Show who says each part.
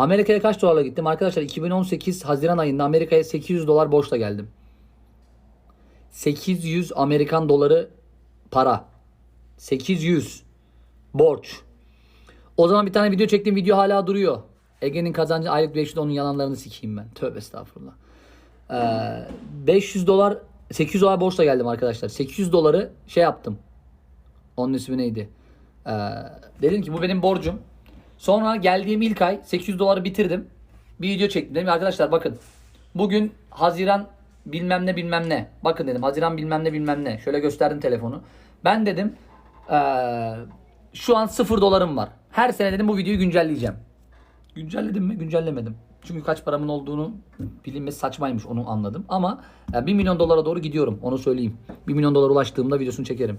Speaker 1: Amerika'ya kaç dolarla gittim? Arkadaşlar 2018 Haziran ayında Amerika'ya 800 dolar borçla geldim. 800 Amerikan doları para. 800 borç. O zaman bir tane video çektiğim video hala duruyor. Ege'nin kazancı aylık 500 onun yalanlarını sikeyim ben. Tövbe estağfurullah. Ee, 500 dolar 800 dolar borçla geldim arkadaşlar. 800 doları şey yaptım. Onun ismi neydi? Ee, dedim ki bu benim borcum. Sonra geldiğim ilk ay 800 doları bitirdim. Bir video çektim. Dedim arkadaşlar bakın. Bugün Haziran bilmem ne bilmem ne. Bakın dedim Haziran bilmem ne bilmem ne. Şöyle gösterdim telefonu. Ben dedim ee, şu an 0 dolarım var. Her sene dedim bu videoyu güncelleyeceğim. Güncelledim mi? Güncellemedim. Çünkü kaç paramın olduğunu bilinmesi saçmaymış onu anladım. Ama e, 1 milyon dolara doğru gidiyorum onu söyleyeyim. 1 milyon dolara ulaştığımda videosunu çekerim.